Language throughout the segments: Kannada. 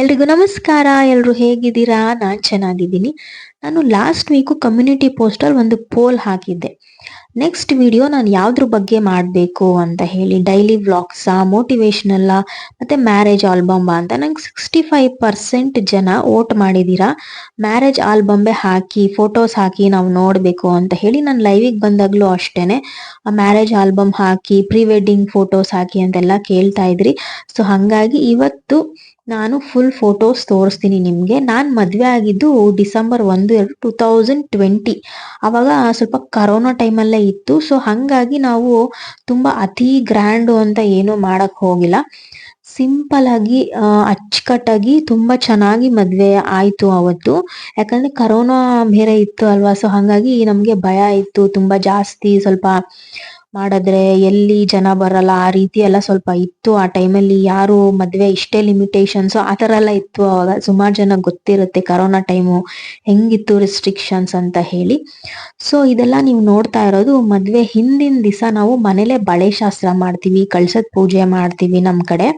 ಎಲ್ರಿಗೂ ನಮಸ್ಕಾರ ಎಲ್ಲರೂ ಹೇಗಿದ್ದೀರಾ? ನಾನು ಚೆನ್ನಾಗಿದ್ದೀನಿ. ನಾನು ಲಾಸ್ಟ್ ವೀಕು ಕಮ್ಯುನಿಟಿ ಪೋಸ್ಟಲ್ಲಿ ಒಂದು ಪೋಲ್ ಹಾಕಿದ್ದೆ. ನೆಕ್ಸ್ಟ್ ವಿಡಿಯೋ ನಾನು ಯಾವ್ದ್ರ ಬಗ್ಗೆ ಮಾಡಬೇಕು ಅಂತ ಹೇಳಿ ಡೈಲಿ ವ್ಲಾಗ್ಸಾ ಮೋಟಿವೇಶನಲ್ಲ ಮತ್ತೆ ಮ್ಯಾರೇಜ್ ಆಲ್ಬಮ್ ಅಂತ. ನಂಗೆ ಸಿಕ್ಸ್ಟಿ ಫೈವ್ ಪರ್ಸೆಂಟ್ ಜನ ವೋಟ್ ಮಾಡಿದ್ದೀರಾ ಮ್ಯಾರೇಜ್ ಆಲ್ಬಂಬೆ ಹಾಕಿ ಫೋಟೋಸ್ ಹಾಕಿ ನಾವು ನೋಡಬೇಕು ಅಂತ ಹೇಳಿ ನಾನು ಲೈವಿಗೆ ಬಂದಾಗಲೂ ಅಷ್ಟೇನೆ. ಆ ಮ್ಯಾರೇಜ್ ಆಲ್ಬಮ್ ಹಾಕಿ ಪ್ರೀ ವೆಡ್ಡಿಂಗ್ ಫೋಟೋಸ್ ಹಾಕಿ ಅಂತೆಲ್ಲ ಕೇಳ್ತಾ ಇದ್ರಿ. ಸೊ ಹಾಗಾಗಿ ಇವತ್ತು ನಾನು ಫುಲ್ ಫೋಟೋಸ್ ತೋರಿಸ್ತೀನಿ ನಿಮಗೆ. ನಾನು ಮದುವೆ ಆಗಿದ್ದು ಡಿಸೆಂಬರ್ ಒಂದು, ಎರಡು ಟೂ ತೌಸಂಡ್ ಟ್ವೆಂಟಿ ಅವಾಗ ಸ್ವಲ್ಪ ಕರೋನಾ ಟೈಮಲ್ಲೇ ಇತ್ತು. ಸೊ ಹಾಗಾಗಿ ನಾವು ತುಂಬ ಅತಿ ಗ್ರ್ಯಾಂಡು ಅಂತ ಏನೂ ಮಾಡೋಕ್ಕೆ ಹೋಗಿಲ್ಲ. ಸಿಂಪಲ್ ಅಚ್ಚುಕಟ್ಟಾಗಿ ತುಂಬ ಚೆನ್ನಾಗಿ ಮದುವೆ ಆಯಿತು ಅವತ್ತು. ಯಾಕಂದರೆ ಕರೋನಾ ಬೇರೆ ಇತ್ತು ಅಲ್ವಾ? ಸೊ ಹಾಗಾಗಿ ನಮಗೆ ಭಯ ಇತ್ತು. ತುಂಬ ಜಾಸ್ತಿ ಸ್ವಲ್ಪ ಮಾಡಿದ್ರೆ ಎಲ್ಲಿ ಜನ ಬರಲ್ಲ, ಆ ರೀತಿ ಎಲ್ಲ ಸ್ವಲ್ಪ ಇತ್ತು ಆ ಟೈಮಲ್ಲಿ ಯಾರು ಮದ್ವೆ ಇಷ್ಟೇ ಲಿಮಿಟೇಷನ್ಸ್ ಆ ಥರ ಎಲ್ಲ ಇತ್ತು ಅವಾಗ. ಸುಮಾರು ಜನ ಗೊತ್ತಿರುತ್ತೆ ಕರೋನಾ ಟೈಮು ಹೆಂಗಿತ್ತು ರೆಸ್ಟ್ರಿಕ್ಷನ್ಸ್ ಅಂತ ಹೇಳಿ. ಸೊ ಇದೆಲ್ಲ ನೀವು ನೋಡ್ತಾ ಇರೋದು ಮದ್ವೆ ಹಿಂದಿನ ದಿವಸ ನಾವು ಮನೇಲೆ ಬಳೆ ಶಾಸ್ತ್ರ ಮಾಡ್ತೀವಿ, ಕಳ್ಸದ ಪೂಜೆ ಮಾಡ್ತೀವಿ ನಮ್ ಕಡೆ.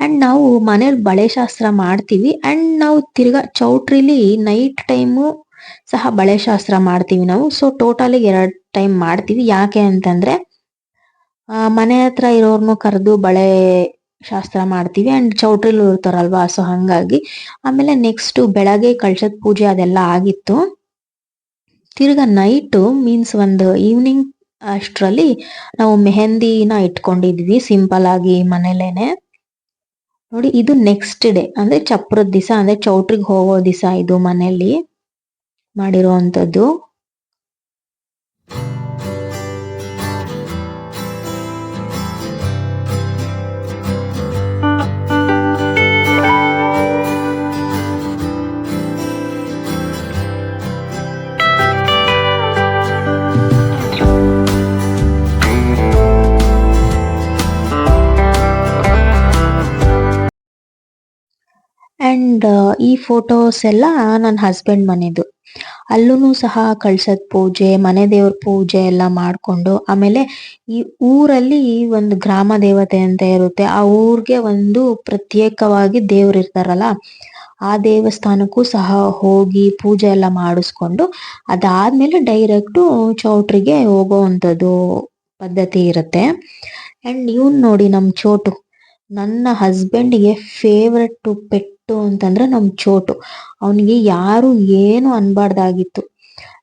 ಅಂಡ್ ನಾವು ಮನೇಲಿ ಬಳೆ ಶಾಸ್ತ್ರ ಮಾಡ್ತೀವಿ. ಅಂಡ್ ನಾವು ತಿರ್ಗಾ ಚೌಟ್ರಿಲಿ ನೈಟ್ ಟೈಮು ಸಹ ಬಳೆ ಶಾಸ್ತ್ರ ಮಾಡ್ತೀವಿ ನಾವು. ಸೊ ಟೋಟಲಿ ಎರಡ್ ಟೈಮ್ ಮಾಡ್ತೀವಿ. ಯಾಕೆ ಅಂತಂದ್ರೆ ಮನೆ ಹತ್ರ ಇರೋರ್ನು ಕರೆದು ಬಳೆ ಶಾಸ್ತ್ರ ಮಾಡ್ತೀವಿ. ಅಂಡ್ ಚೌಟ್ರಿಲು ಇರ್ತಾರಲ್ವಾ ಸೊ ಹಂಗಾಗಿ. ಆಮೇಲೆ ನೆಕ್ಸ್ಟ್ ಬೆಳಗ್ಗೆ ಕಳ್ಸದ ಪೂಜೆ ಅದೆಲ್ಲ ಆಗಿತ್ತು. ತಿರ್ಗ ನೈಟು ಮೀನ್ಸ್ ಒಂದು ಈವ್ನಿಂಗ್ ಅಷ್ಟರಲ್ಲಿ ನಾವು ಮೆಹಂದಿನ ಇಟ್ಕೊಂಡಿದ್ವಿ ಸಿಂಪಲ್ ಆಗಿ ಮನೇಲೇನೆ. ನೋಡಿ, ಇದು ನೆಕ್ಸ್ಟ್ ಡೇ ಅಂದ್ರೆ ಚಪ್ರದ ದಿವಸ, ಅಂದ್ರೆ ಚೌಟ್ರಿಗೆ ಹೋಗೋ ದಿವಸ ಇದು ಮನೆಯಲ್ಲಿ ಮಾಡಿರುವಂತದ್ದು ಅಂಡ್ ಈ ಫೋಟೋಸ್ ಎಲ್ಲ ನನ್ನ ಹಸ್ಬೆಂಡ್ ಮನೆದು. ಅಲ್ಲೂ ಸಹ ಕಳ್ಸದ್ ಪೂಜೆ, ಮನೆ ದೇವ್ರ ಪೂಜೆ ಎಲ್ಲ ಮಾಡ್ಕೊಂಡು, ಆಮೇಲೆ ಈ ಊರಲ್ಲಿ ಒಂದು ಗ್ರಾಮ ದೇವತೆ ಅಂತ ಇರುತ್ತೆ. ಆ ಊರ್ಗೆ ಒಂದು ಪ್ರತ್ಯೇಕವಾಗಿ ದೇವ್ರು ಇರ್ತಾರಲ್ಲ, ಆ ದೇವಸ್ಥಾನಕ್ಕೂ ಸಹ ಹೋಗಿ ಪೂಜೆ ಎಲ್ಲ ಮಾಡಿಸ್ಕೊಂಡು, ಅದಾದ್ಮೇಲೆ ಡೈರೆಕ್ಟು ಚೌಟ್ರಿಗೆ ಹೋಗೋವಂಥದ್ದು ಪದ್ಧತಿ ಇರುತ್ತೆ. ಅಂಡ್ ಇವ್ನು ನೋಡಿ ನಮ್ಮ ಚೋಟು, ನನ್ನ ಹಸ್ಬೆಂಡ್ಗೆ ಫೇವ್ರೆಟ್ ಪೆಟ್ಟು ಅಂತಂದ್ರೆ ನಮ್ ಚೋಟು. ಅವನಿಗೆ ಯಾರು ಏನು ಅನ್ಬಾರ್ದಾಗಿತ್ತು.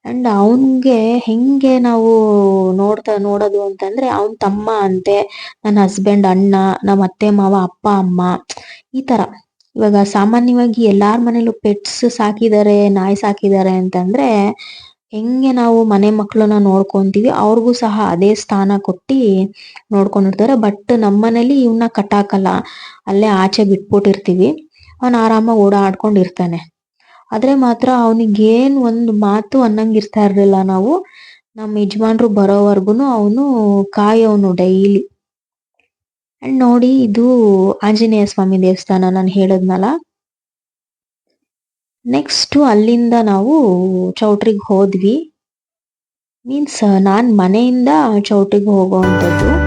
ಅಂಡ್ ಅವನ್ಗೆ ಹೆಂಗೆ ನಾವು ನೋಡ್ತಾ, ನೋಡೋದು ಅಂತಂದ್ರೆ ಅವನ್ ತಮ್ಮ ಅಂತೆ ನನ್ನ ಹಸ್ಬೆಂಡ್ ಅಣ್ಣ ನಮ್ಮ ಅತ್ತೆ ಮಾವ, ಅಪ್ಪ, ಅಮ್ಮ, ಈ ತರ. ಇವಾಗ ಸಾಮಾನ್ಯವಾಗಿ ಎಲ್ಲಾರ ಮನೇಲೂ ಪೆಟ್ಸ್ ಸಾಕಿದ್ದಾರೆ ನಾಯಿ ಸಾಕಿದ್ದಾರೆ ಅಂತಂದ್ರೆ ಹೆಂಗೆ ನಾವು ಮನೆ ಮಕ್ಕಳನ್ನ ನೋಡ್ಕೊಂತೀವಿ, ಅವ್ರಿಗೂ ಸಹ ಅದೇ ಸ್ಥಾನ ಕೊಟ್ಟಿ ನೋಡ್ಕೊಂಡಿರ್ತಾರೆ. ಬಟ್ ನಮ್ಮನೇಲಿ ಇವನ್ನ ಕಟ್ಟಾಕಲ್ಲ ಅಲ್ಲೇ ಆಚೆ ಬಿಟ್ಬಿಟ್ಟಿರ್ತೀವಿ. ಅವ್ನ್ ಆರಾಮಾಗಿ ಓಡಾಡ್ಕೊಂಡಿರ್ತಾನೆ. ಆದ್ರೆ ಮಾತ್ರ ಅವನಿಗೇನ್ ಒಂದು ಮಾತು ಅನ್ನಂಗಿರ್ತಾ ಇರ್ಲಿಲ್ಲ ನಾವು. ನಮ್ಮ ಯಜಮಾನ್ರು ಬರೋವರ್ಗುನು ಅವನು ಕಾಯೋನು ಡೈಲಿ. ಅಂಡ್ ನೋಡಿ ಇದು ಆಂಜನೇಯ ಸ್ವಾಮಿ ದೇವಸ್ಥಾನ ನಾನು ಹೇಳದ್ನಲ್ಲ. ನೆಕ್ಸ್ಟ್ ಅಲ್ಲಿಂದ ನಾವು ಚೌಟ್ರಿಗೆ ಹೋದ್ವಿ. ಮೀನ್ಸ್ ನಾನ್ ಮನೆಯಿಂದ ಚೌಟ್ರಿಗೆ ಹೋಗೋವಂಥದ್ದು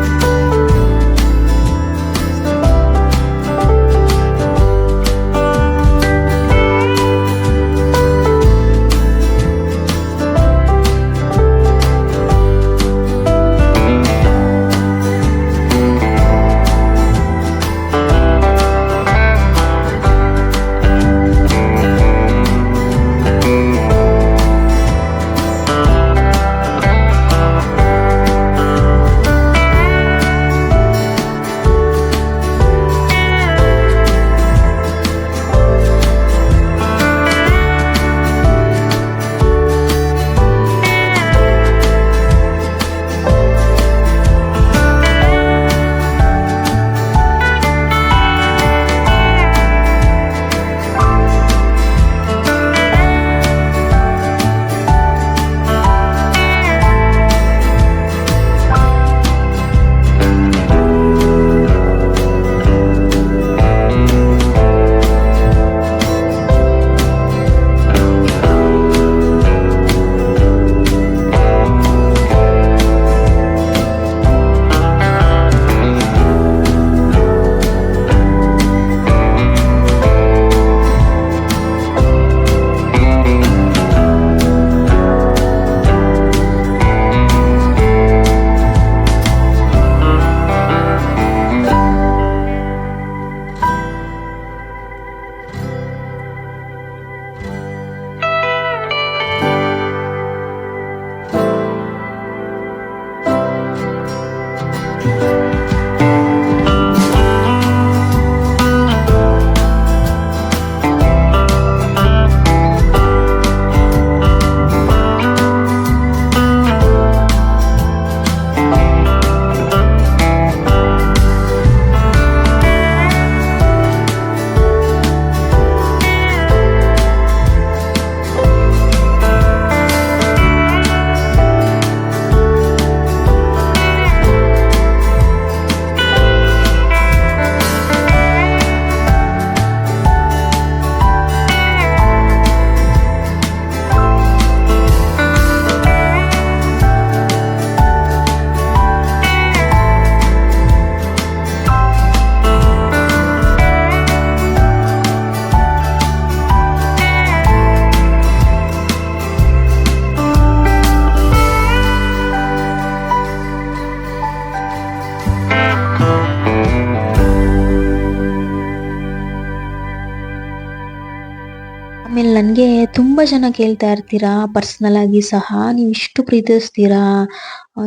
ತುಂಬ ಜನ ಕೇಳ್ತಾ ಇರ್ತೀರಾ? ಪರ್ಸನಲ್ ಆಗಿ ಸಹ ನೀವು ಇಷ್ಟು ಪ್ರೀತಿಸ್ತೀರಾ?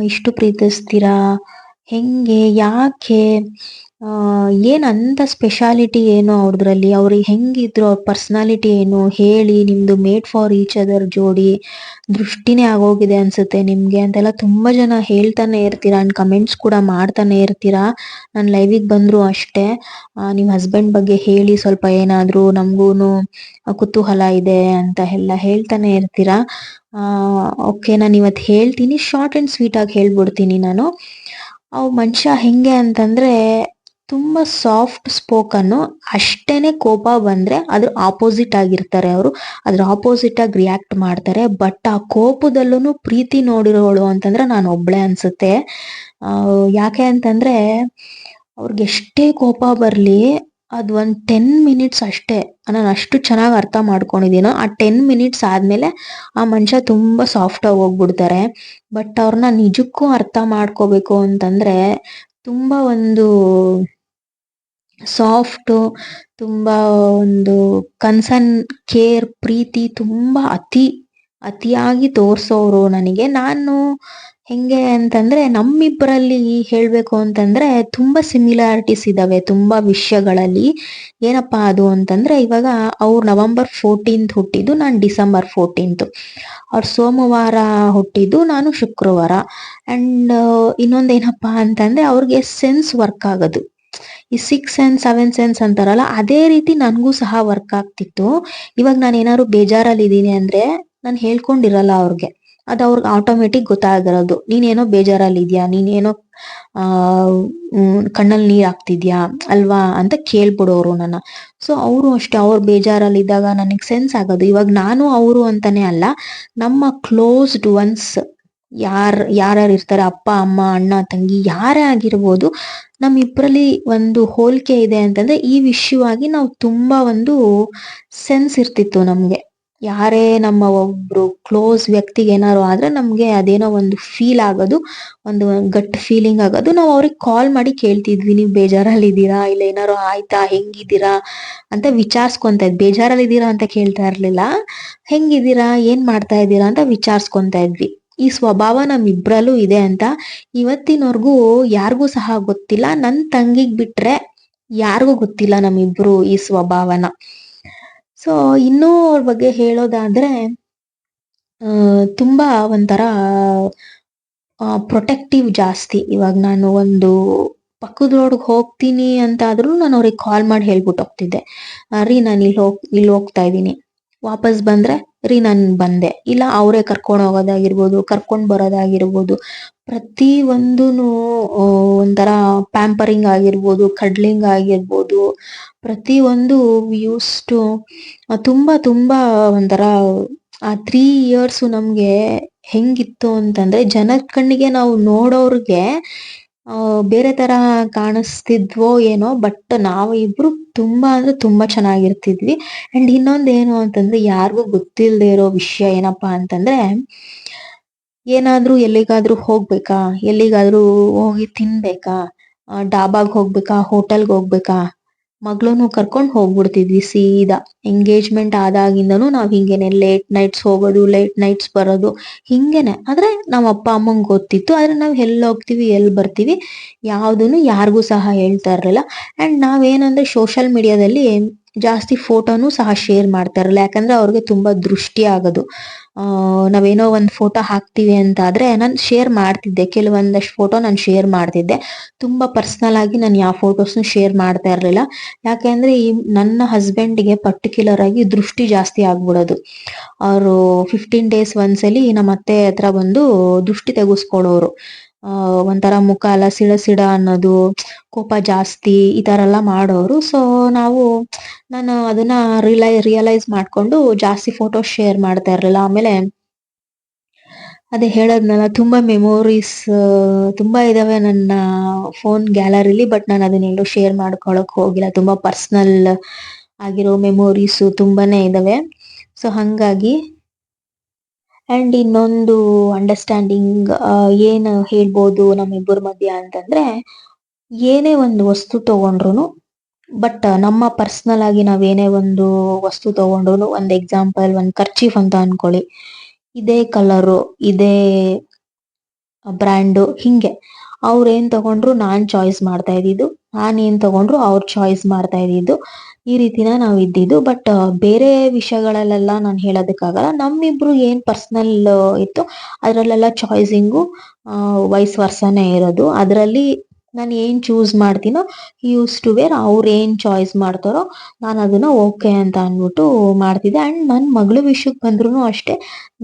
ಇಷ್ಟು ಪ್ರೀತಿಸ್ತೀರಾ? ಹೆಂಗೆ, ಯಾಕೆ ಏನು ಅಂತ ಸ್ಪೆಷಾಲಿಟಿ ಏನು ಅವ್ರದ್ರಲ್ಲಿ? ಅವ್ರಿಗೆ ಹೆಂಗಿದ್ರು ಅವ್ರ ಪರ್ಸ್ನಾಲಿಟಿ ಏನು? ಹೇಳಿ ನಿಮ್ಮದು ಮೇಡ್ ಫಾರ್ ಈಚ್ ಅದರ್ ಜೋಡಿ ದೃಷ್ಟಿನೇ ಆಗೋಗಿದೆ ಅನ್ಸುತ್ತೆ ನಿಮಗೆ ಅಂತೆಲ್ಲ ತುಂಬ ಜನ ಹೇಳ್ತಾನೆ ಇರ್ತೀರಾ ಆ್ಯಂಡ್ ಕಮೆಂಟ್ಸ್ ಕೂಡ ಮಾಡ್ತಾನೆ ಇರ್ತೀರಾ? ನಾನು ಲೈವಿಗೆ ಬಂದರೂ ಅಷ್ಟೇ. ನಿಮ್ಮ ಹಸ್ಬೆಂಡ್ ಬಗ್ಗೆ ಹೇಳಿ ಸ್ವಲ್ಪ ಏನಾದರೂ ನಮಗೂ ಕುತೂಹಲ ಇದೆ ಅಂತ ಎಲ್ಲ ಹೇಳ್ತಾನೆ ಇರ್ತೀರಾ? ಓಕೆ ನಾನು ಇವತ್ತು ಹೇಳ್ತೀನಿ ಶಾರ್ಟ್ ಆ್ಯಂಡ್ ಸ್ವೀಟಾಗಿ ಹೇಳ್ಬಿಡ್ತೀನಿ ನಾನು. ಅವು ಮನುಷ್ಯ ಹೆಂಗೆ ಅಂತಂದ್ರೆ ತುಂಬಾ ಸಾಫ್ಟ್ ಸ್ಪೋಕನ್ನು ಅಷ್ಟೇನೆ ಕೋಪ ಬಂದ್ರೆ ಅದ್ರ ಆಪೋಸಿಟ್ ಆಗಿರ್ತಾರೆ ಅವರು. ಅದ್ರ ಆಪೋಸಿಟ್ ಆಗಿ ರಿಯಾಕ್ಟ್ ಮಾಡ್ತಾರೆ. ಬಟ್ ಆ ಕೋಪದಲ್ಲೂ ಪ್ರೀತಿ ನೋಡಿರೋಳು ಅಂತಂದ್ರೆ ನಾನು ಒಬ್ಳೆ ಅನ್ಸುತ್ತೆ. ಯಾಕೆ ಅಂತಂದ್ರೆ ಅವ್ರಿಗೆ ಎಷ್ಟೇ ಕೋಪ ಬರಲಿ ಅದು ಒಂದು ಟೆನ್ ಮಿನಿಟ್ಸ್ ಅಷ್ಟೇ ನಾನು ಅಷ್ಟು ಚೆನ್ನಾಗಿ ಅರ್ಥ ಮಾಡ್ಕೊಂಡಿದ್ದೀನೋ ಆ ಟೆನ್ ಮಿನಿಟ್ಸ್ ಆದಮೇಲೆ ಆ ಮನುಷ್ಯ ತುಂಬ ಸಾಫ್ಟಾಗಿ ಹೋಗ್ಬಿಡ್ತಾರೆ. ಬಟ್ ಅವ್ರನ್ನ ನಿಜಕ್ಕೂ ಅರ್ಥ ಮಾಡ್ಕೋಬೇಕು ಅಂತಂದರೆ ತುಂಬ ಒಂದು ಸಾಫ್ಟು ತುಂಬ ಒಂದು ಕನ್ಸರ್ನ್ ಕೇರ್ ಪ್ರೀತಿ ತುಂಬ ಅತಿ, ಅತಿಯಾಗಿ ತೋರಿಸೋರು ನನಗೆ. ನಾನು ಹೆಂಗೆ ಅಂತಂದ್ರೆ ನಮ್ಮಿಬ್ಬರಲ್ಲಿ ಹೇಳಬೇಕು ಅಂತಂದ್ರೆ ತುಂಬ ಸಿಮಿಲಾರಿಟೀಸ್ ಇದ್ದಾವೆ ತುಂಬ ವಿಷಯಗಳಲ್ಲಿ. ಏನಪ್ಪಾ ಅದು ಅಂತಂದ್ರೆ ಇವಾಗ ಅವ್ರು ನವಂಬರ್ ಫೋರ್ಟೀನ್ತ್ ಹುಟ್ಟಿದ್ದು, ನಾನು ಡಿಸೆಂಬರ್ ಫೋರ್ಟೀನ್ತ್ ಅವ್ರು ಸೋಮವಾರ ಹುಟ್ಟಿದ್ದು, ನಾನು ಶುಕ್ರವಾರ. ಆ್ಯಂಡ್ ಇನ್ನೊಂದೇನಪ್ಪ ಅಂತಂದ್ರೆ ಅವ್ರಿಗೆ ಸೆನ್ಸ್ ವರ್ಕ್ ಆಗೋದು. ಈ ಸಿಕ್ಸ್ ಸೆನ್ಸ್ ಸೆವೆನ್ ಸೆನ್ಸ್ ಅಂತಾರಲ್ಲ, ಅದೇ ರೀತಿ ನನಗೂ ಸಹ ವರ್ಕ್ ಆಗ್ತಿತ್ತು. ಇವಾಗ ನಾನು ಏನಾದ್ರು ಬೇಜಾರಲ್ಲಿ ಇದ್ದೀನಿ ಅಂದ್ರೆ ನಾನು ಹೇಳ್ಕೊಂಡಿರಲ್ಲ ಅವ್ರಿಗೆ. ಅದು ಅವ್ರಿಗೆ ಆಟೋಮೆಟಿಕ್ ಗೊತ್ತಾಗಿರೋದು. ನೀನೇನೋ ಬೇಜಾರಲ್ಲಿ ಇದೆಯಾ ನೀನೇನೋ, ಆ ಕಣ್ಣಲ್ಲಿ ನೀರ್ ಹಾಕ್ತಿದ್ಯಾ? ಅಲ್ವಾ? ಅಂತ ಕೇಳ್ಬಿಡೋರು ನನ್ನ. ಸೊ ಅವರು ಅಷ್ಟೇ. ಅವ್ರು ಬೇಜಾರಲ್ಲಿ ಇದ್ದಾಗ ನನಗೆ ಸೆನ್ಸ್ ಆಗೋದು. ಇವಾಗ ನಾನು ಅವರು ಅಂತಾನೆ ಅಲ್ಲ. ನಮ್ಮ ಕ್ಲೋಸ್ಡ್ ಒನ್ಸ್ ಯಾರ್, ಯಾರ್ಯಾರು ಇರ್ತಾರೆ? ಅಪ್ಪ, ಅಮ್ಮ, ಅಣ್ಣ, ತಂಗಿ, ಯಾರೇ ಆಗಿರ್ಬೋದು ನಮ್ಮಿಬ್ಬರಲ್ಲಿ ಒಂದು ಹೋಲಿಕೆ ಇದೆ ಅಂತಂದ್ರೆ ಈ ವಿಷಯವಾಗಿ ನಾವು ತುಂಬಾ ಒಂದು ಸೆನ್ಸ್ ಇರ್ತಿತ್ತು ನಮ್ಗೆ. ಯಾರೇ ನಮ್ಮ ಒಬ್ರು ಕ್ಲೋಸ್ ವ್ಯಕ್ತಿಗೆ ಏನಾರು ಆದ್ರೆ ನಮ್ಗೆ ಅದೇನೋ ಒಂದು ಫೀಲ್ ಆಗೋದು, ಒಂದು ಗಟ್ ಫೀಲಿಂಗ್ ಆಗೋದು. ನಾವು ಅವ್ರಿಗೆ ಕಾಲ್ ಮಾಡಿ ಕೇಳ್ತಿದ್ವಿ, ನೀವು ಬೇಜಾರಲ್ಲಿ ಇದ್ದೀರಾ ಇಲ್ಲ ಏನಾರು ಆಯ್ತಾ? ಹೆಂಗಿದ್ದೀರಾ? ಅಂತ ವಿಚಾರಿಸ್ಕೊಂತ ಇದ್ವಿ. ಬೇಜಾರಲ್ಲಿ ಇದ್ದೀರಾ ಅಂತ ಕೇಳ್ತಾ ಇರ್ಲಿಲ್ಲ. ಹೆಂಗಿದ್ದೀರಾ? ಏನ್ ಮಾಡ್ತಾ ಇದ್ದೀರಾ? ಅಂತ ವಿಚಾರಿಸ್ಕೊಂತ ಇದ್ವಿ. ಈ ಸ್ವಭಾವ ನಮ್ಮಿಬ್ರಲ್ಲೂ ಇದೆ ಅಂತ ಇವತ್ತಿನವರೆಗೂ ಯಾರಿಗೂ ಸಹ ಗೊತ್ತಿಲ್ಲ. ನನ್ ತಂಗಿಗ್ ಬಿಟ್ರೆ ಯಾರಿಗೂ ಗೊತ್ತಿಲ್ಲ ನಮ್ಮಿಬ್ರು ಈ ಸ್ವಭಾವನ. ಸೊ ಇನ್ನೂ ಅವ್ರ ಬಗ್ಗೆ ಹೇಳೋದಾದ್ರೆ ತುಂಬಾ ಒಂಥರ ಪ್ರೊಟೆಕ್ಟಿವ್ ಜಾಸ್ತಿ. ಇವಾಗ ನಾನು ಒಂದು ಪಕ್ಕದ ರೋಡ್ಗೆ ಹೋಗ್ತೀನಿ ಅಂತ ಆದ್ರೂ ನಾನು ಅವ್ರಿಗೆ ಕಾಲ್ ಮಾಡಿ ಹೇಳ್ಬಿಟ್ಟು ಹೋಗ್ತಿದ್ದೆ. ರೀ ನಾನು ಇಲ್ಲಿ ಹೋಗ್ ಇಲ್ಲಿ ಹೋಗ್ತಾ ಇದ್ದೀನಿ. ವಾಪಸ್ ಬಂದ್ರೆ ರೀ ನಾನು ಬಂದೆ. ಇಲ್ಲ, ಅವರೇ ಕರ್ಕೊಂಡು ಹೋಗೋದಾಗಿರ್ಬೋದು, ಕರ್ಕೊಂಡು ಬರೋದಾಗಿರ್ಬೋದು, ಪ್ರತಿ ಒಂದೂ ಒಂಥರ ಪ್ಯಾಂಪರಿಂಗ್ ಆಗಿರ್ಬೋದು ಕಡ್ಲಿಂಗ್ ಆಗಿರ್ಬೋದು, ಪ್ರತಿ ಒಂದು ಯೂಸ್ ಟು ತುಂಬಾ ತುಂಬಾ ಒಂಥರ, ಆ ತ್ರೀ ಇಯರ್ಸ್ ನಮಗೆ ಹೆಂಗಿತ್ತು ಅಂತಂದ್ರೆ, ಜನದ ಕಣ್ಣಿಗೆ ನಾವು ನೋಡೋರ್ಗೆ ಬೇರೆ ತರ ಕಾಣಿಸ್ತಿದ್ವೋ ಏನೋ ಬಟ್ ನಾವು ಇಬ್ರು ತುಂಬಾ ಅಂದ್ರೆ ತುಂಬಾ ಚೆನ್ನಾಗಿರ್ತಿದ್ವಿ. ಅಂಡ್ ಇನ್ನೊಂದ್ ಏನು ಅಂತಂದ್ರೆ, ಯಾರಿಗೂ ಗೊತ್ತಿಲ್ಲದೆ ಇರೋ ವಿಷಯ ಏನಪ್ಪಾ ಅಂತಂದ್ರೆ, ಏನಾದ್ರೂ ಎಲ್ಲಿಗಾದ್ರೂ ಹೋಗ್ಬೇಕಾ? ಎಲ್ಲಿಗಾದ್ರೂ ಹೋಗಿ ತಿನ್ಬೇಕಾ? ಡಾಬಾಗ್ ಹೋಗ್ಬೇಕಾ? ಹೋಟೆಲ್ಗೆ ಹೋಗ್ಬೇಕಾ? ಮಗಳನ್ನು ಕರ್ಕೊಂಡು ಹೋಗ್ಬಿಡ್ತಿದ್ವಿ ಸೀದಾ. ಎಂಗೇಜ್ಮೆಂಟ್ ಆದಾಗಿಂದನೂ ನಾವು ಹಿಂಗೇನೆ ಲೇಟ್ ನೈಟ್ಸ್ ಹೋಗೋದು ಲೇಟ್ ನೈಟ್ಸ್ ಬರೋದು, ಹಿಂಗೇನೆ. ಆದ್ರೆ ನಮ್ಮ ಅಪ್ಪ, ಅಮ್ಮಂಗ್ ಗೊತ್ತಿತ್ತು. ಆದ್ರೆ ನಾವ್ ಎಲ್ಲಿ ಹೋಗ್ತೀವಿ, ಎಲ್ಲಿ ಬರ್ತೀವಿ ಯಾವ್ದೂನು ಯಾರಿಗೂ ಸಹ ಹೇಳ್ತಾ ಇರಲಿಲ್ಲ. ಅಂಡ್ ನಾವೇನಂದ್ರೆ ಸೋಷಿಯಲ್ ಮೀಡಿಯಾದಲ್ಲಿ ಜಾಸ್ತಿ ಫೋಟೋನು ಸಹ ಶೇರ್ ಮಾಡ್ತಾ ಇರಲ್ಲ ಯಾಕಂದ್ರೆ ಅವ್ರಿಗೆ ತುಂಬಾ ದೃಷ್ಟಿ ಆಗೋದು. ನಾವೇನೋ ಒಂದು ಫೋಟೋ ಹಾಕ್ತಿವಿ ಅಂತ ಆದ್ರೆ ನಾನು ಶೇರ್ ಮಾಡ್ತಿದ್ದೆ, ಕೆಲವೊಂದಷ್ಟು ಫೋಟೋ ನಾನು ಶೇರ್ ಮಾಡ್ತಿದ್ದೆ. ತುಂಬಾ ಪರ್ಸನಲ್ ಆಗಿ ನಾನು ಯಾವ ಫೋಟೋಸ್ನು ಶೇರ್ ಮಾಡ್ತಾ ಇರಲಿಲ್ಲ. ಯಾಕೆಂದ್ರೆ ಈ ನನ್ನ ಹಸ್ಬೆಂಡ್ಗೆ ಪರ್ಟಿಕ್ಯುಲರ್ ಆಗಿ ದೃಷ್ಟಿ ಜಾಸ್ತಿ ಆಗ್ಬಿಡೋದು. ಅವರು ಫಿಫ್ಟೀನ್ ಡೇಸ್ ಒಂದ್ಸಲಿ ನಮ್ಮ ಅತ್ತೆ ಹತ್ರ ಬಂದು ದೃಷ್ಟಿ ತೆಗೆಸ್ಕೊಡೋರು ಆ, ಒಂಥರ ಮುಖ ಎಲ್ಲ ಸಿಡ ಸಿಡ ಅನ್ನೋದು, ಕೋಪ ಜಾಸ್ತಿ ಈ ತರ ಎಲ್ಲ ಮಾಡೋರು. ಸೊ ನಾವು ನಾನು ಅದನ್ನ ರಿಲೈ ರಿಯಲೈಸ್ ಮಾಡ್ಕೊಂಡು ಜಾಸ್ತಿ ಫೋಟೋ ಶೇರ್ ಮಾಡ್ತಾ ಇರ್ಲಿಲ್ಲ. ಆಮೇಲೆ ಅದೇ ಹೇಳದ್ನಲ್ಲ, ತುಂಬಾ ಮೆಮೊರೀಸ್ ತುಂಬಾ ಇದಾವೆ ನನ್ನ ಫೋನ್ ಗ್ಯಾಲರಿಲಿ ಬಟ್ ನಾನು ಅದನ್ನೆಲ್ಲೂ ಶೇರ್ ಮಾಡ್ಕೊಳಕ್ ಹೋಗಿಲ್ಲ. ತುಂಬಾ ಪರ್ಸನಲ್ ಆಗಿರೋ ಮೆಮೊರೀಸ್ ತುಂಬಾನೇ ಇದಾವೆ. ಸೊ ಹಂಗಾಗಿ ಅಂಡ್ ಇನ್ನೊಂದು ಅಂಡರ್ಸ್ಟ್ಯಾಂಡಿಂಗ್ ಏನು ಹೇಳ್ಬೋದು ನಮ್ಮಿಬ್ಬರ ಮಧ್ಯ ಅಂತಂದ್ರೆ, ಏನೇ ಒಂದು ವಸ್ತು ತಗೊಂಡ್ರು ಬಟ್ ನಮ್ಮ ಪರ್ಸನಲ್ ಆಗಿ ನಾವೇನೇ ಒಂದು ವಸ್ತು ತಗೊಂಡ್ರು ಒಂದು ಎಕ್ಸಾಂಪಲ್ ಒಂದು ಕರ್ಚೀಫ್ ಅಂತ ಅನ್ಕೊಳ್ಳಿ. ಇದೇ ಕಲರು ಇದೇ ಬ್ರ್ಯಾಂಡು ಹಿಂಗೆ. ಅವ್ರು ಏನ್ ತಗೊಂಡ್ರು ನಾನ್ ಚಾಯ್ಸ್ ಮಾಡ್ತಾ ಇದ್ದಿದ್ದು, ನಾನ್ ಏನ್ ತಗೊಂಡ್ರು ಅವ್ರ ಚಾಯ್ಸ್ ಮಾಡ್ತಾ ಇದ್ದಿದ್ದು. ಈ ರೀತಿನ ನಾವ್ ಇದ್ದಿದ್ದು. ಬಟ್ ಬೇರೆ ವಿಷಯಗಳಲ್ಲೆಲ್ಲ ನಾನು ಹೇಳೋದಕ್ಕಾಗಲ್ಲ. ನಮ್ಮಿಬ್ರು ಏನ್ ಪರ್ಸನಲ್ ಇತ್ತು, ಅದ್ರಲ್ಲೆಲ್ಲ ಚಾಯ್ಸಿಂಗು ವೈಸ್ ವರ್ಸನೇ ಇರೋದು. ಅದರಲ್ಲಿ ನಾನು ಏನ್ ಚೂಸ್ ಮಾಡ್ತೀನೋ ಯೂಸ್ ಟು ವೇರ್ ಅವ್ರು ಏನು ಚಾಯ್ಸ್ ಮಾಡ್ತಾರೋ, ನಾನು ಅದನ್ನ ಓಕೆ ಅಂತ ಅಂದ್ಬಿಟ್ಟು ಮಾಡ್ತಿದ್ದೆ. ಅಂಡ್ ನನ್ನ ಮಗಳ ವಿಷಯಕ್ಕೆ ಬಂದ್ರೂ ಅಷ್ಟೇ,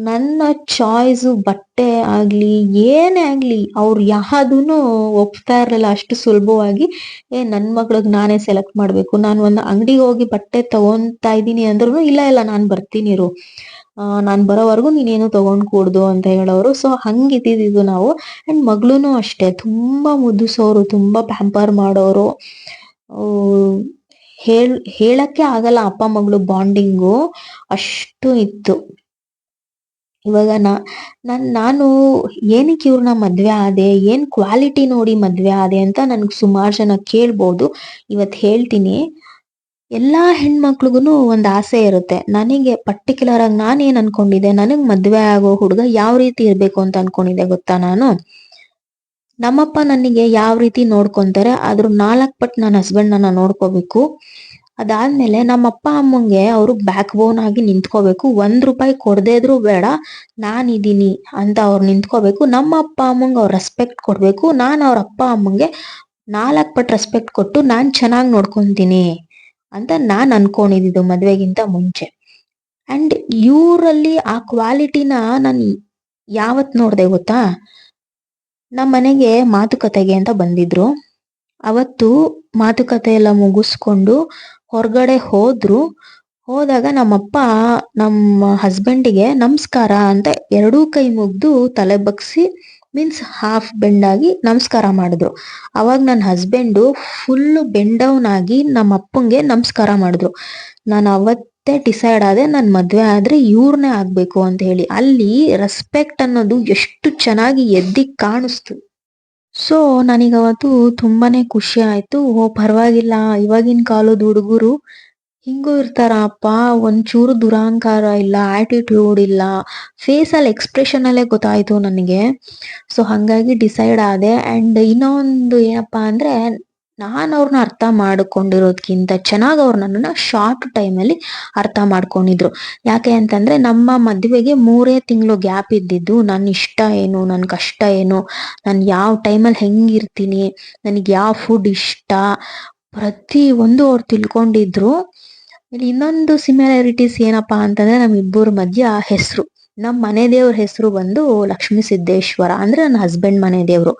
ನನ್ನ ಚಾಯ್ಸು ಬಟ್ಟೆ ಆಗಲಿ, ಏನೇ ಆಗಲಿ, ಅವ್ರು ಯಾವುದೂ ಒಪ್ತಾ ಇರಲಿಲ್ಲ ಅಷ್ಟು ಸುಲಭವಾಗಿ. ಏ ನನ್ನ ಮಗಳಿಗೆ ನಾನೇ ಸೆಲೆಕ್ಟ್ ಮಾಡಬೇಕು. ನಾನು ಒಂದು ಅಂಗಡಿಗೆ ಹೋಗಿ ಬಟ್ಟೆ ತಗೊಂತಾ ಇದ್ದೀನಿ ಅಂದ್ರೂ ಇಲ್ಲ ಇಲ್ಲ, ನಾನು ಬರ್ತೀನಿ ಇರು. ನಾನು ಬರೋವರೆಗೂ ನೀನೇನು ತಗೊಂಡ್ ಕೂಡ್ದು ಅಂತ ಹೇಳೋರು. ಸೊ ಹಂಗಿದ್ದಿದ್ದು ನಾವು. ಅಂಡ್ ಮಗಳೂ ಅಷ್ಟೇ. ತುಂಬಾ ಮುದ್ದಿಸೋರು ತುಂಬಾ ಪ್ಯಾಂಪರ್ ಮಾಡೋರು. ಹೇಳ್, ಹೇಳಕ್ಕೆ ಆಗಲ್ಲ ಅಪ್ಪ ಮಗಳು ಬಾಂಡಿಂಗು ಅಷ್ಟು ಇತ್ತು. ಇವಾಗ ನಾ, ನನ್, ನಾನು ಏನಕ್ಕೆ ಇವ್ರನ್ನ ಮದ್ವೆ ಆದೆ? ಏನು ಕ್ವಾಲಿಟಿ ನೋಡಿ ಮದ್ವೆ ಆದೆ ಅಂತ ನನಗೆ ಸುಮಾರು ಜನ ಕೇಳ್ಬೋದು. ಇವತ್ತು ಹೇಳ್ತೀನಿ. ಎಲ್ಲಾ ಹೆಣ್ಮಕ್ಳಿಗೂ ಒಂದು ಆಸೆ ಇರುತ್ತೆ. ನನಗೆ ಪರ್ಟಿಕ್ಯುಲರ್ ಆಗಿ ನಾನೇನ್ ಅನ್ಕೊಂಡಿದ್ದೆ? ನನಗ್ ಮದ್ವೆ ಆಗೋ ಹುಡುಗ ಯಾವ ರೀತಿ ಇರ್ಬೇಕು ಅಂತ ಅನ್ಕೊಂಡಿದ್ದೆ ಗೊತ್ತಾ ನಾನು? ನಮ್ಮಪ್ಪ ನನಗೆ ಯಾವ ರೀತಿ ನೋಡ್ಕೊಂತಾರೆ? ಅದ್ರ ನಾಲ್ಕ್ ಪಟ್ ನನ್ನ ಹಸ್ಬೆಂಡ್ ನನ್ನ ನೋಡ್ಕೋಬೇಕು. ಅದಾದ್ಮೇಲೆ ನಮ್ಮ ಅಪ್ಪ ಅಮ್ಮಂಗೆ ಅವರು ಬ್ಯಾಕ್ ಬೋನ್ ಆಗಿ ನಿಂತ್ಕೋಬೇಕು. ಒಂದ್ ರೂಪಾಯಿ ಕೊಡದೇ ಇದ್ರು ಬೇಡ. ನಾನ್ ಇದೀನಿ ಅಂತ ಅವ್ರು ನಿಂತ್ಕೋಬೇಕು. ನಮ್ಮ ಅಪ್ಪ ಅಮ್ಮಂಗೆ ಅವ್ರ ರೆಸ್ಪೆಕ್ಟ್ ಕೊಡ್ಬೇಕು. ನಾನು ಅವ್ರ ಅಪ್ಪ ಅಮ್ಮಂಗೆ ನಾಲ್ಕ್ ಪಟ್ ರೆಸ್ಪೆಕ್ಟ್ ಕೊಟ್ಟು ನಾನ್ ಚೆನ್ನಾಗಿ ನೋಡ್ಕೊಂತೀನಿ. ಅಂತ ನಾನು ಅನ್ಕೊಂಡಿದ್ದು ಮದುವೆಗಿಂತ ಮುಂಚೆ. ಅಂಡ್ ಇವರಲ್ಲಿ ಆ ಕ್ವಾಲಿಟಿನ ನಾನು ಯಾವತ್ ನೋಡಿದೆ ಗೊತ್ತಾ? ನಮ್ಮ ಮನೆಗೆ ಮಾತುಕತೆಗೆ ಅಂತ ಬಂದಿದ್ರು. ಅವತ್ತು ಮಾತುಕತೆ ಎಲ್ಲ ಮುಗಿಸ್ಕೊಂಡು ಹೊರಗಡೆ ಹೋದ್ರು. ಹೋದಾಗ ನಮ್ಮಪ್ಪ ನಮ್ಮ ಹಸ್ಬೆಂಡಿಗೆ ನಮಸ್ಕಾರ ಅಂತ ಎರಡೂ ಕೈ ಮುಗ್ದು ತಲೆ ಬಗ್ಸಿ ಮೀನ್ಸ್ ಹಾಫ್ ಬೆಂಡ್ ಆಗಿ ನಮಸ್ಕಾರ ಮಾಡಿದ್ರು. ಅವಾಗ ನನ್ನ ಹಸ್ಬೆಂಡು ಫುಲ್ ಬೆಂಡ್ ಡೌನ್ ಆಗಿ ನಮ್ಮ ಅಪ್ಪಂಗೆ ನಮಸ್ಕಾರ ಮಾಡಿದ್ರು. ನಾನು ಅವತ್ತೇ ಡಿಸೈಡ್ ಆದೆ ನನ್ನ ಮದುವೆ ಆದರೆ ಇವ್ರನ್ನೇ ಆಗಬೇಕು ಅಂತ ಹೇಳಿ. ಅಲ್ಲಿ ರೆಸ್ಪೆಕ್ಟ್ ಅನ್ನೋದು ಎಷ್ಟು ಚೆನ್ನಾಗಿ ಎದ್ದಿ ಕಾಣಿಸ್ತು. ಸೊ ನನಗೆ ಅವತ್ತು ತುಂಬಾನೇ ಖುಷಿ ಆಯಿತು. ಓ, ಪರವಾಗಿಲ್ಲ. ಇವಾಗಿನ ಕಾಲದ ಹುಡುಗರು ಹಿಂಗೂ ಇರ್ತಾರಪ್ಪ, ಒಂಚೂರು ದುರಾಂಕಾರ ಇಲ್ಲ ಆಟಿಟ್ಯೂಡ್ ಇಲ್ಲ. ಫೇಸ್ ಅಲ್ಲಿ ಎಕ್ಸ್ಪ್ರೆಷನ್ ಅಲ್ಲೇ ಗೊತ್ತಾಯ್ತು ನನಗೆ. ಸೊ ಹಂಗಾಗಿ ಡಿಸೈಡ್ ಆದೆ. ಅಂಡ್ ಇನ್ನೊಂದು ಏನಪ್ಪಾ ಅಂದ್ರೆ, ನಾನು ಅವ್ರನ್ನ ಅರ್ಥ ಮಾಡ್ಕೊಂಡಿರೋದ್ಕಿಂತ ಚೆನ್ನಾಗಿ ಅವ್ರು ನನ್ನನ್ನ ಶಾರ್ಟ್ ಟೈಮ್ ಅಲ್ಲಿ ಅರ್ಥ ಮಾಡ್ಕೊಂಡಿದ್ರು. ಯಾಕೆ ಅಂತಂದ್ರೆ, ನಮ್ಮ ಮದುವೆಗೆ ಮೂರೇ ತಿಂಗಳು ಗ್ಯಾಪ್ ಇದ್ದಿದ್ದು ನನ್ನ ಇಷ್ಟ ಏನು ನನ್ನ ಕಷ್ಟ ಏನು, ನಾನು ಯಾವ ಟೈಮಲ್ಲಿ ಹೆಂಗಿರ್ತೀನಿ, ನನಗೆ ಯಾವ ಫುಡ್ ಇಷ್ಟ, ಪ್ರತಿ ಒಂದು ಅವ್ರು ತಿಳ್ಕೊಂಡಿದ್ರು. ಇಲ್ಲಿ ಇನ್ನೊಂದು ಸಿಮಿಲಾರಿಟೀಸ್ ಏನಪ್ಪಾ ಅಂತಂದ್ರೆ ನಮ್ ಇಬ್ಬರ ಮಧ್ಯ ಹೆಸರು. ನಮ್ ಮನೆ ದೇವ್ರ ಹೆಸರು ಬಂದು ಲಕ್ಷ್ಮೀ ಸಿದ್ದೇಶ್ವರ ಅಂದ್ರೆ ನನ್ನ ಹಸ್ಬೆಂಡ್ ಮನೆ ದೇವ್ರು.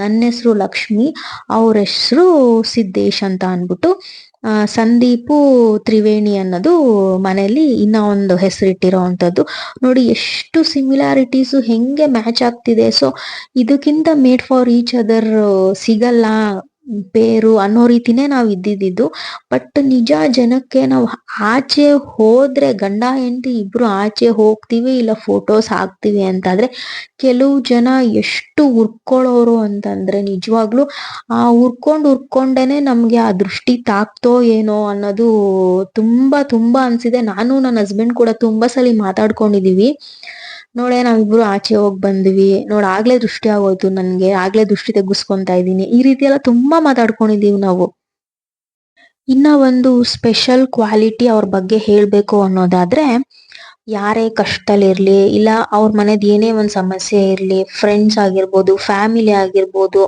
ನನ್ನ ಹೆಸರು ಲಕ್ಷ್ಮಿ, ಅವ್ರ ಹೆಸರು ಸಿದ್ದೇಶ್ ಅಂತ ಅನ್ಬಿಟ್ಟು ಸಂದೀಪು ತ್ರಿವೇಣಿ ಅನ್ನೋದು ಮನೆಯಲ್ಲಿ ಇನ್ನ ಒಂದು ಹೆಸರಿಟ್ಟಿರೋ ಅಂತದ್ದು ನೋಡಿ ಎಷ್ಟು ಸಿಮಿಲಾರಿಟೀಸು ಹೆಂಗೆ ಮ್ಯಾಚ್ ಆಗ್ತಿದೆ. ಸೊ ಇದಕ್ಕಿಂತ ಮೇಡ್ ಫಾರ್ ಈಚ್ ಅದರ್ ಸಿಗಲ್ಲ. ಬೇರು ಅನ್ನೋ ರೀತಿನೇ ನಾವ್ ಇದ್ದಿದ್ದು. ಬಟ್ ನಿಜ ಜನಕ್ಕೆ ನಾವು ಆಚೆ ಹೋದ್ರೆ, ಗಂಡ, ಹೆಂಡತಿ ಇಬ್ರು ಆಚೆ ಹೋಗ್ತೀವಿ ಇಲ್ಲ ಫೋಟೋಸ್ ಹಾಕ್ತಿವಿ ಅಂತಂದ್ರೆ, ಕೆಲವು ಜನ ಎಷ್ಟು ಉರ್ಕೊಳ್ಳೋರು ಅಂತಂದ್ರೆ ನಿಜವಾಗ್ಲು ಆ ಉರ್ಕೊಂಡ್ ಉರ್ಕೊಂಡೇನೆ ನಮ್ಗೆ ಆ ದೃಷ್ಟಿ ತಾಕ್ತೋ ಏನೋ ಅನ್ನೋದು ತುಂಬಾ ತುಂಬಾ ಅನ್ಸಿದೆ. ನಾನು ನನ್ನ ಹಸ್ಬೆಂಡ್ ಕೂಡ ತುಂಬಾ ಸಲ ಮಾತಾಡ್ಕೊಂಡಿದೀವಿ. ನೋಡೆ ನಾವಿಬ್ರು ಆಚೆ ಹೋಗ್ ಬಂದ್ವಿ. ನೋಡ್ ಆಗ್ಲೇ ದೃಷ್ಟಿ ಆಗೋಯ್ತು ನನ್ಗೆ. ಆಗ್ಲೇ ದೃಷ್ಟಿ ತೆಗಿಸ್ಕೊಂತಾ ಇದೀನಿ ಈ ರೀತಿ ಎಲ್ಲ ತುಂಬಾ ಮಾತಾಡ್ಕೊಂಡಿದೀವಿ ನಾವು. ಇನ್ನ ಒಂದು ಸ್ಪೆಷಲ್ ಕ್ವಾಲಿಟಿ ಅವ್ರ ಬಗ್ಗೆ ಹೇಳ್ಬೇಕು ಅನ್ನೋದಾದ್ರೆ, ಯಾರೇ ಕಷ್ಟದಲ್ಲಿರ್ಲಿ, ಇಲ್ಲ ಅವ್ರ ಮನೆದ್ ಏನೇ ಒಂದ್ ಸಮಸ್ಯೆ ಇರ್ಲಿ ಫ್ರೆಂಡ್ಸ್ ಆಗಿರ್ಬೋದು ಫ್ಯಾಮಿಲಿ ಆಗಿರ್ಬೋದು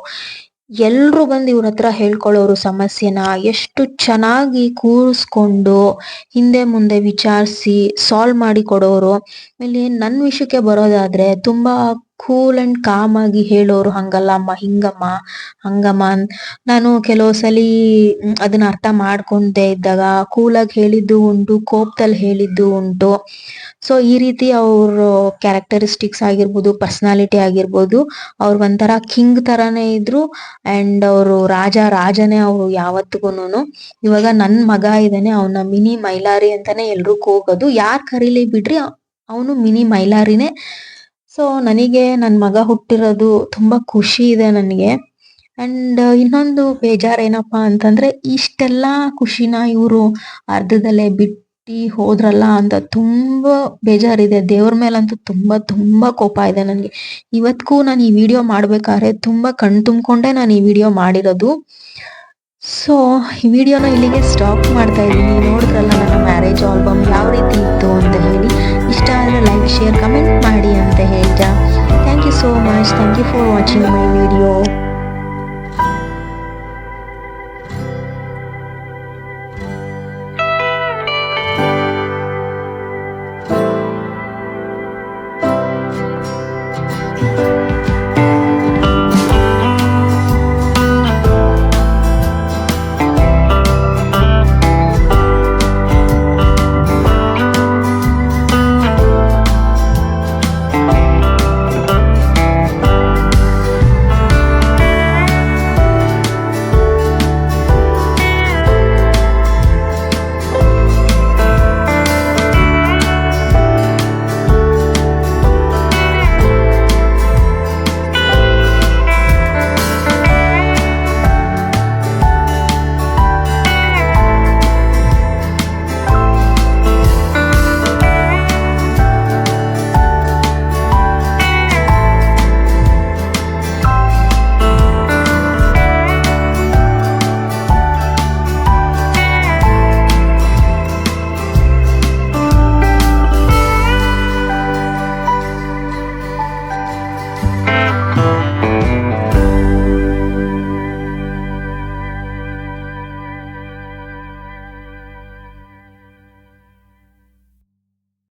ಎಲ್ರು ಬಂದು ಇವ್ರ ಹತ್ರ ಹೇಳ್ಕೊಳ್ಳೋರು ಸಮಸ್ಯೆನ ಎಷ್ಟು ಚೆನ್ನಾಗಿ ಕೂರಿಸ್ಕೊಂಡು ಹಿಂದೆ ಮುಂದೆ ವಿಚಾರಿಸಿ ಸಾಲ್ವ್ ಮಾಡಿ ಕೊಡೋರು. ಆಮೇಲೆ ನನ್ ವಿಷಯಕ್ಕೆ ಬರೋದಾದ್ರೆ ತುಂಬಾ ಕೂಲ್ ಅಂಡ್ ಕಾಮ್ ಆಗಿ ಹೇಳೋರು ಹಂಗಲ್ಲ, ಅಮ್ಮ, ಹಿಂಗಮ್ಮ, ಹಂಗಮ್ಮ ನಾನು ಕೆಲವು ಸಲಿ ಅದನ್ನ ಅರ್ಥ ಮಾಡ್ಕೊಂಡೆ ಇದ್ದಾಗ ಕೂಲಾಗಿ ಹೇಳಿದ್ದು ಉಂಟು, ಕೋಪದಲ್ಲಿ ಹೇಳಿದ್ದು ಉಂಟು. ಸೊ ಈ ರೀತಿ ಅವ್ರ ಕ್ಯಾರೆಕ್ಟರಿಸ್ಟಿಕ್ಸ್ ಆಗಿರ್ಬೋದು ಪರ್ಸನಾಲಿಟಿ ಆಗಿರ್ಬೋದು, ಅವ್ರು ಒಂಥರ ಕಿಂಗ್ ತರಾನೇ ಇದ್ರು ಅಂಡ್ ಅವರು ರಾಜ ರಾಜನೇ ಅವರು ಯಾವತ್ತಿಗೂನು ಇವಾಗ ನನ್ ಮಗ ಇದ್ದಾನೆ, ಅವನ ಮಿನಿ ಮೈಲಾರಿ ಅಂತಾನೆ ಎಲ್ರು ಕೂಗೋದು ಯಾರು ಕರೀಲಿ ಬಿಡ್ರಿ, ಅವನು ಮಿನಿ ಮೈಲಾರಿನೇ ಸೊ ನನಗೆ ನನ್ನ ಮಗ ಹುಟ್ಟಿರೋದು ತುಂಬಾ ಖುಷಿ ಇದೆ ನನಗೆ. ಅಂಡ್ ಇನ್ನೊಂದು ಬೇಜಾರೇನಪ್ಪಾ ಅಂತಂದ್ರೆ ಇಷ್ಟೆಲ್ಲ ಖುಷಿನ ಇವರು ಅರ್ಧದಲ್ಲೇ ಬಿಟ್ಟು ಹೋದ್ರಲ್ಲ ಅಂತ ತುಂಬಾ ಬೇಜಾರಿದೆ. ದೇವ್ರ ಮೇಲಂತೂ ತುಂಬಾ ತುಂಬಾ ಕೋಪ ಇದೆ ನನಗೆ. ಇವತ್ತಿಗೂ ನಾನು ಈ ವಿಡಿಯೋ ಮಾಡ್ಬೇಕಾದ್ರೆ ತುಂಬಾ ಕಣ್ ತುಂಬಿಕೊಂಡೆ ನಾನು ಈ ವಿಡಿಯೋ ಮಾಡಿರೋದು. ಸೊ ಈ ವಿಡಿಯೋನ ಇಲ್ಲಿಗೆ ಸ್ಟಾಪ್ ಮಾಡ್ತಾ ಇದ್ದೀನಿ. ನೋಡಿದ್ರಲ್ಲ ನನ್ನ ಆದರೆ ಲೈಕ್ ಶೇರ್ ಕಮೆಂಟ್ ಮಾಡಿ ಅಂತ ಹೇಳ್ತಾ. Thank you so much thank you for watching my video